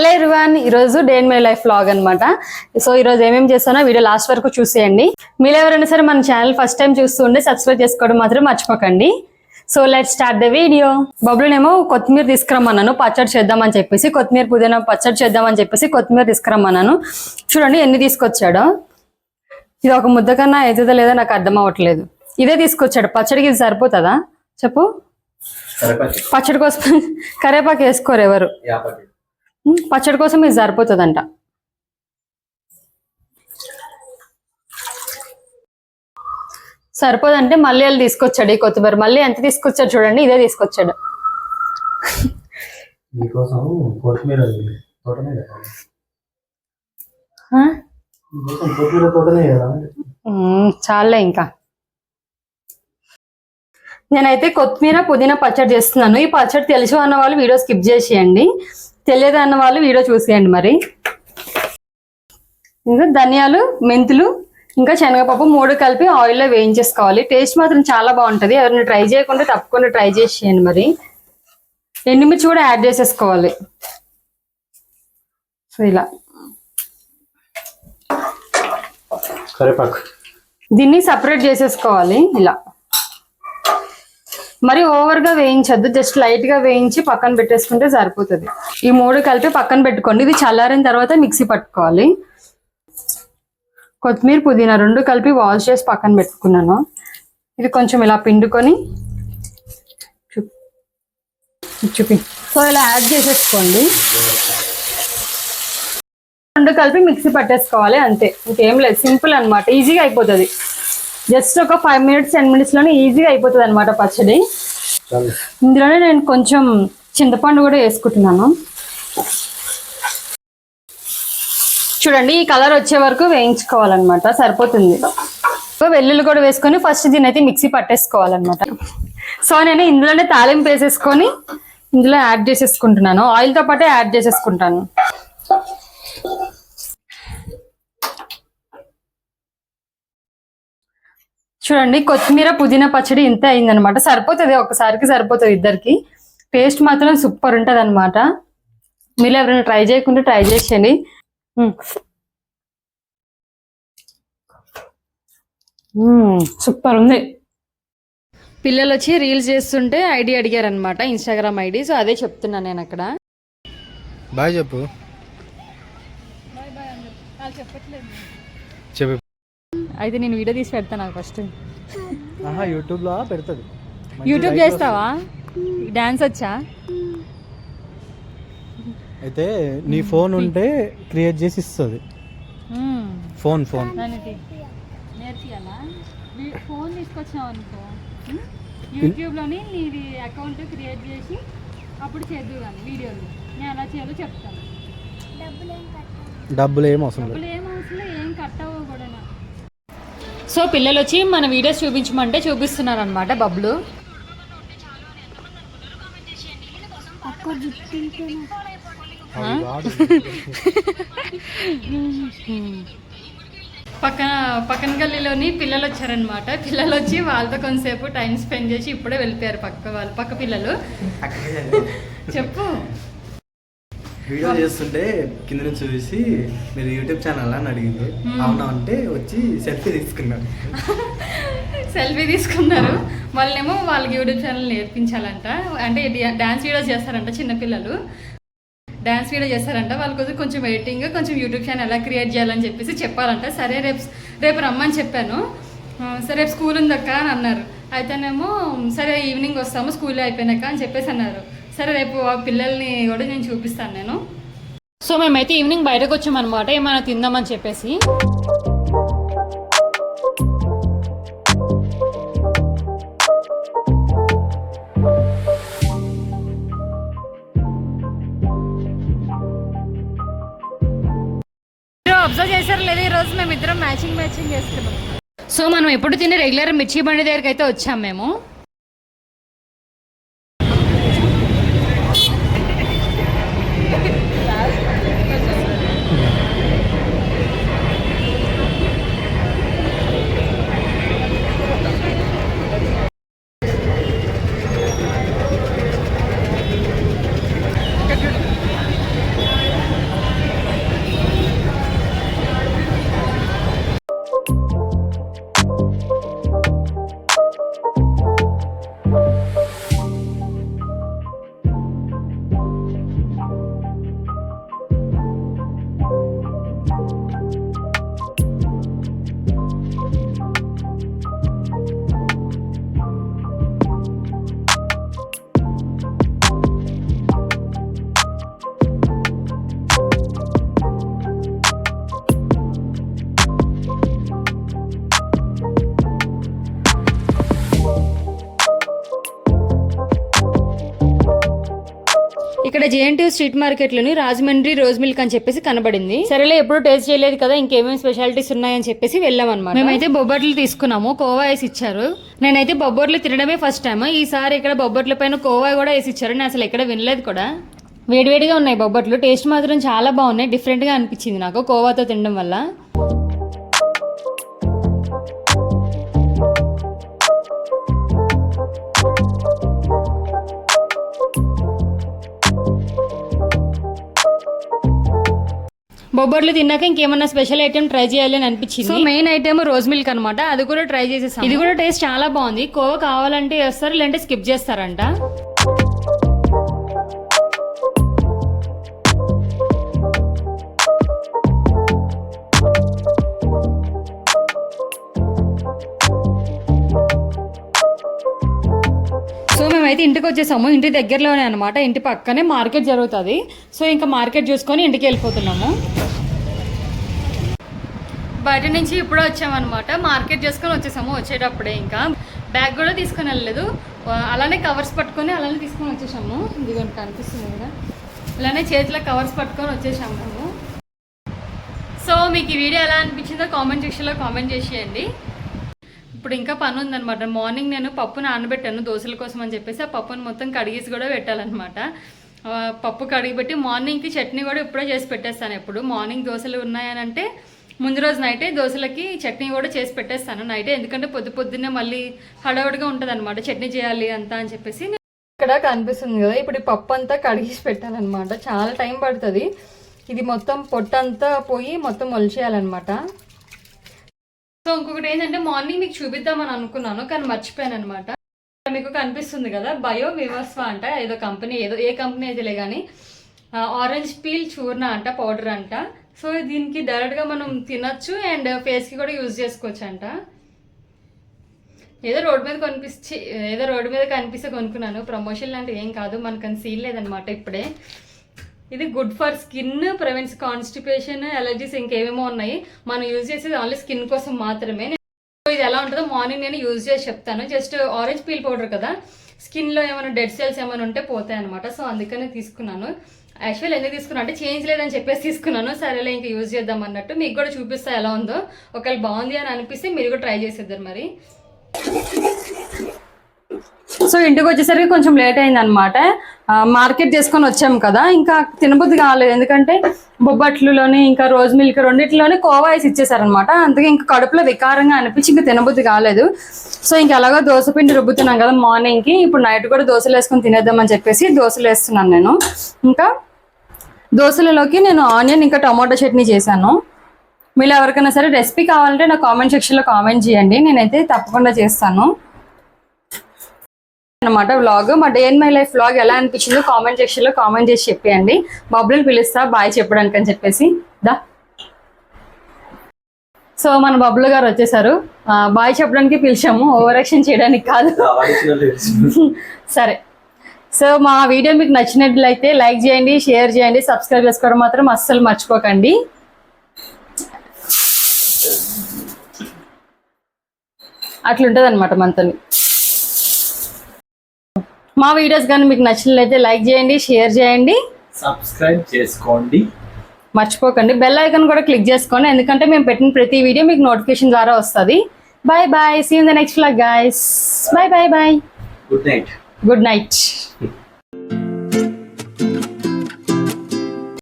Hello everyone ఈరోజు day in my life vlog అనమాట so ఈరోజు ఏమేమి చేస్తానో వీడియో లాస్ట్ వరకు చూసేయండి. మీరు ఎవరైనా సరే మన ఛానల్ ఫస్ట్ టైం చూస్తూ ఉంటే సబ్స్క్రైబ్ చేసుకోవడం మాత్రం మర్చిపోకండి. So let start the video బబులునేమో కొత్తిమీర తీసుకురమ్మన్నాను పచ్చడి చేద్దామని చెప్పేసి కొత్తిమీర పుదీనా పచ్చడి చేద్దామని చెప్పేసి కొత్తిమీర తీసుకురమ్మన్నాను. చూడండి ఎన్ని తీసుకొచ్చాడో. ఇది ఒక ముద్ద కన్నా అవుతుందో లేదో నాకు అర్థం అవ్వట్లేదు. ఇదే తీసుకొచ్చాడు. పచ్చడికి ఇది సరిపోతుందా? చెప్పు. పచ్చడి కోసం కరేపాకు వేసుకోరు ఎవరు? పచ్చడి కోసం ఇది సరిపోతుందంట. సరిపోదంటే మళ్ళీ వాళ్ళు తీసుకొచ్చాడు ఈ కొత్తిమీర. మళ్ళీ ఎంత తీసుకొచ్చాడు చూడండి ఇదే తీసుకొచ్చాడు. చాలే ఇంకా. నేనైతే కొత్తిమీర పుదీనా పచ్చడి చేస్తున్నాను. ఈ పచ్చడి తెలుసు అన్న వాళ్ళు వీడియో స్కిప్ చేసేయండి. తెలియదు అన్న వాళ్ళు వీడియో చూసేయండి మరి. ఇంకా ధనియాలు మెంతులు ఇంకా శనగపప్పు మూడు కలిపి ఆయిల్లో వేయించేసుకోవాలి. టేస్ట్ మాత్రం చాలా బాగుంటుంది. ఎవరైనా ట్రై చేయకుండా తప్పకుండా ట్రై చేసేయండి మరి. ఎండుమిర్చి కూడా యాడ్ చేసేసుకోవాలి. సో ఇలా. దీన్ని సపరేట్ చేసేసుకోవాలి. ఇలా. మరి ఓవర్గా వేయించద్దు జస్ట్ లైట్గా వేయించి పక్కన పెట్టేసుకుంటే సరిపోతుంది. ఈ మూడు కలిపి పక్కన పెట్టుకోండి. ఇది చల్లారిన తర్వాత మిక్సీ పట్టుకోవాలి. కొత్తిమీర పుదీనా రెండు కలిపి వాష్ చేసి పక్కన పెట్టుకున్నాను. ఇది కొంచెం ఇలా పిండుకొని చూ- చూపి. సో ఇలా యాడ్ చేసేసుకోండి. రెండు కలిపి మిక్సీ పట్టేసుకోవాలి అంతే. ఇంకేం లేదు. సింపుల్ అనమాట ఈజీగా అయిపోతుంది. జస్ట్ ఒక ఫైవ్ మినిట్స్ టెన్ మినిట్స్లోనే ఈజీగా అయిపోతుంది అనమాట పచ్చడి. ఇందులోనే నేను కొంచెం చింతపండు కూడా వేసుకుంటున్నాను. చూడండి ఈ కలర్ వచ్చే వరకు వేయించుకోవాలన్నమాట సరిపోతుంది. వెల్లుల్లి కూడా వేసుకొని ఫస్ట్ దీని అయితే మిక్సీ పట్టేసుకోవాలన్నమాట. సో నేను ఇందులోనే తాలింపు వేసేసుకొని ఇందులో యాడ్ చేసేసుకుంటున్నాను. ఆయిల్తో పాటే యాడ్ చేసేసుకుంటాను. చూడండి కొత్తిమీర పుదీనా పచ్చడి ఇంత అయిందనమాట. సరిపోతుంది ఒకసారికి సరిపోతుంది ఇద్దరికి. టేస్ట్ మాత్రం సూపర్ ఉంటుంది అనమాట మీరు ఎవరైనా ట్రై చేయకుండా ట్రై చేసేయండి. సూపర్ ఉంది. పిల్లలు వచ్చి రీల్స్ చేస్తుంటే ఐడి అడిగారు అనమాట ఇన్స్టాగ్రామ్ ఐడి సో అదే చెప్తున్నాను నేను అక్కడ. బాయ్ చెప్పు. చెప్పు. అయితే నేను వీడియో తీసి పెడతాను నాకు ఫస్ట్. ఆహా యూట్యూబ్లో పెడుతుంది. యూట్యూబ్ చేస్తావా? డాన్స్ వచ్చా? అయితే నీ ఫోన్ ఉంటే క్రియేట్ చేసి ఇస్తుంది. Phone phone. ఫోన్ తీసుకొచ్చావు అనుకో. యూట్యూబ్లోని నీది అకౌంట్ క్రియేట్ చేసి అప్పుడు చేద్దు కానీ వీడియోలు. నేను ఎలా చేయాలో చెప్తాను. డబ్బులు ఏం అవసరం లేదు. డబ్బులు ఏం అవసరం ఏం కట్ అవ్వవు కూడా సో పిల్లలు వచ్చి మన వీడియోస్ చూపించమంటే చూపిస్తున్నారు అనమాట బబ్లు. పక్కన పక్కన గల్లీలోని పిల్లలు వచ్చారనమాట పిల్లలు వచ్చి వాళ్ళతో కొంతసేపు టైం స్పెండ్ చేసి ఇప్పుడే వెళ్ళిపోయారు పక్క వాళ్ళు పక్క పిల్లలు. చెప్పు. వీడియో చేస్తుంటే కింద నుంచి చూసి మీరు యూట్యూబ్ ఛానల్ అని అడిగింది. అవునా అంటే వచ్చి సెల్ఫీ తీసుకున్నాను సెల్ఫీ తీసుకున్నారు. వాళ్ళేమో వాళ్ళకి యూట్యూబ్ ఛానల్ నేర్పించాలంట. అంటే డ్యాన్స్ వీడియోస్ చేస్తారంట చిన్నపిల్లలు డ్యాన్స్ వీడియో చేస్తారంట. వాళ్ళ కోసం కొంచెం ఎడిటింగ్ కొంచెం యూట్యూబ్ ఛానల్ ఎలా క్రియేట్ చేయాలని చెప్పేసి చెప్పాలంట. సరే రేపు రేపు రమ్మని చెప్పాను. సరే రేపు స్కూల్ ఉందక్క అని అన్నారు. అయితేనేమో సరే ఈవినింగ్ వస్తాము స్కూల్ అయిపోయినాక అని చెప్పేసి అన్నారు. సరే రేపు ఆ పిల్లల్ని కూడా నేను చూపిస్తాను నేను. సో మేమైతే ఈవినింగ్ బయటకు వచ్చామన్నమాట ఏమైనా తిందామని చెప్పేసి. అబ్జర్వ్ చేశారు లేదా ఈ రోజు మేము ఇద్దరం మ్యాచింగ్ మ్యాచింగ్ చేసుకున్నాం సో మనం ఎప్పుడు తినే రెగ్యులర్ మిర్చి బండి దగ్గరికి అయితే వచ్చాం మేము. ఇక్కడ జేఎన్టీ స్ట్రీట్ మార్కెట్లోని రాజమండ్రి రోజ్ మిల్క్ అని చెప్పేసి కనబడింది. సరేలే ఎప్పుడు టేస్ట్ చేయలేదు కదా ఇంకేమేమి స్పెషాలిటీస్ ఉన్నాయని చెప్పేసి వెళ్ళాం అనమాట మేమైతే బొబ్బట్లు తీసుకున్నాము కోవా వేసి ఇచ్చారు. నేనైతే బొబ్బట్లు తినడమే ఫస్ట్ టైం ఈసారి ఇక్కడ బొబ్బట్ల పైన కోవా కూడా వేసి ఇచ్చారు. నేను అసలు ఎక్కడ వినలేదు కూడా. వేడివేడిగా ఉన్నాయి బొబ్బట్లు. టేస్ట్ మాత్రం చాలా బాగున్నాయి. డిఫరెంట్గా అనిపించింది నాకు కోవాతో తినడం వల్ల. బొబ్బర్లు తిన్నాక ఇంకేమన్నా స్పెషల్ ఐటెం ట్రై చేయాలి అని అనిపించింది. So main item rose milk అనమాట అది కూడా ట్రై చేసేసాం ఇది కూడా టేస్ట్ చాలా బాగుంది. కోవా కావాలంటే వేస్తారు లేదంటే స్కిప్ చేస్తారంట. వచ్చేసాము. ఇంటి దగ్గరలోనే అనమాట ఇంటి పక్కనే మార్కెట్ జరుగుతుంది. సో ఇంకా మార్కెట్ చూసుకొని ఇంటికి వెళ్ళిపోతున్నాము. బయట నుంచి ఇప్పుడు వచ్చామన్నమాట. మార్కెట్ చేసుకొని వచ్చేసాము. వచ్చేటప్పుడే ఇంకా. బ్యాగ్ కూడా తీసుకొని వెళ్ళలేదు. అలానే కవర్స్ పట్టుకొని అలానే తీసుకొని వచ్చేసాము. ఇదిగోండి కనిపిస్తుంది కదా. అలానే చేతిలో కవర్స్ పట్టుకొని వచ్చేసాము మేము. సో మీకు ఈ వీడియో ఎలా అనిపించిందో కామెంట్ సెక్షన్లో కామెంట్ చేసేయండి ఇప్పుడు ఇంకా పని ఉందనమాట మార్నింగ్ నేను పప్పు నానబెట్టాను దోశల కోసం అని చెప్పేసి ఆ పప్పును మొత్తం కడిగేసి కూడా పెట్టాలన్నమాట. పప్పు కడిగి పెట్టి మార్నింగ్కి చట్నీ కూడా ఇప్పుడే చేసి పెట్టేస్తాను ఎప్పుడు. మార్నింగ్ దోశలు ఉన్నాయని అంటే ముందు రోజు నైటే దోశలకి చట్నీ కూడా చేసి పెట్టేస్తాను నైటే. ఎందుకంటే పొద్దు పొద్దున్నే మళ్ళీ హడావుడిగా ఉంటుంది అనమాట చట్నీ చేయాలి అంతా అని చెప్పేసి ఇక్కడ కనిపిస్తుంది కదా. ఇప్పుడు ఈ పప్పు అంతా కడిగేసి పెట్టాలన్నమాట. చాలా టైం పడుతుంది. ఇది మొత్తం పొట్టంతా పోయి మొత్తం మొలిచేయాలన్నమాట. సో ఇంకొకటి ఏంటంటే మార్నింగ్ మీకు చూపిద్దామని అనుకున్నాను కానీ మర్చిపోయాను అనమాట మీకు కనిపిస్తుంది కదా బయో వివస్వ అంట ఏదో కంపెనీ ఏదో ఏ కంపెనీ అయితేలే కానీ ఆరెంజ్ పీల్ చూర్ణ అంట పౌడర్ అంట. సో దీనికి డైరెక్ట్గా మనం తినచ్చు అండ్ ఫేస్కి కూడా యూజ్ చేసుకోవచ్చు అంట ఏదో రోడ్ మీద కనిపించి ఏదో రోడ్డు మీద కనిపిస్తే కొనుక్కున్నాను. ప్రమోషన్ లాంటివి ఏం కాదు మనకు సీల్ లేదనమాట ఇప్పుడే. ఇది good for skin prevents constipation allergies ఇంకేమేమో ఉన్నాయి. మనం యూజ్ చేసేది ఓన్లీ స్కిన్ కోసం మాత్రమే. ఇది ఎలా ఉంటుందో మార్నింగ్ నేను యూజ్ చేసి చెప్తాను. జస్ట్ ఆరెంజ్ పీల్ పౌడర్ కదా. స్కిన్లో ఏమైనా డెడ్ సెల్స్ ఏమైనా ఉంటే పోతాయి అనమాట సో అందుకనే తీసుకున్నాను. యాక్చువల్ ఎందుకు తీసుకున్నా అంటే చేంజ్ లేదని చెప్పేసి తీసుకున్నాను. సరేలే ఇంకా యూజ్ చేద్దాం అన్నట్టు. మీకు కూడా చూపిస్తా ఎలా ఉందో. ఒకవేళ బాగుంది అని అనిపిస్తే మీరు కూడా ట్రై చేసేద్దరు మరి. సో ఇంటికి వచ్చేసరికి కొంచెం లేట్ అయింది అనమాట మార్కెట్ చేసుకొని వచ్చాము కదా ఇంకా తినబుద్ధి కాలేదు. ఎందుకంటే బొబ్బట్లులోని ఇంకా రోజ్ మిల్క్ రెండిట్లోనే కోవా వేసి ఇచ్చేసారనమాట. అందుకే ఇంకా కడుపులో వికారంగా అనిపించి ఇంకా తినబుద్ధి కాలేదు. సో ఇంకా ఎలాగో దోశ పిండి రుబ్బుతున్నాం కదా మార్నింగ్కి. ఇప్పుడు నైట్ కూడా దోశలు వేసుకొని తినేద్దామని చెప్పేసి దోశలు వేస్తున్నాను నేను. ఇంకా దోశలలోకి నేను ఆనియన్ ఇంకా టమాటో చట్నీ చేశాను. మీరు ఎవరికైనా సరే రెసిపీ కావాలంటే నా కామెంట్ సెక్షన్లో కామెంట్ చేయండి. నేనైతే తప్పకుండా చేస్తాను. అనమాట వ్లాగ్ మా day in my life vlog ఎలా అనిపించిందో కామెంట్ సెక్షన్లో కామెంట్ చేసి చెప్పేయండి. బబ్బులను పిలుస్తా బాయ్ చెప్పడానికి అని చెప్పేసి. దా. సో మన బబ్బులు గారు వచ్చేసారు. బాయ్ చెప్పడానికి పిలిచాము. ఓవర్ యాక్షన్ చేయడానికి కాదు. సరే. సో మా వీడియో మీకు నచ్చినట్లయితే లైక్ చేయండి షేర్ చేయండి సబ్స్క్రైబ్ చేసుకోవడం మాత్రం అస్సలు మర్చిపోకండి. అట్లుంటుంది అనమాట మనతో మా వీడియోస్ కానీ మీకు నచ్చినట్లయితే లైక్ చేయండి షేర్ చేయండి. సబ్స్క్రైబ్ చేసుకోండి. మర్చిపోకండి. బెల్ ఐకాన్ కూడా క్లిక్ చేసుకోండి. ఎందుకంటే మేము పెట్టిన ప్రతి వీడియో మీకు నోటిఫికేషన్ ద్వారా వస్తుంది. Bye bye see in the next vlog guys bye bye bye good night good night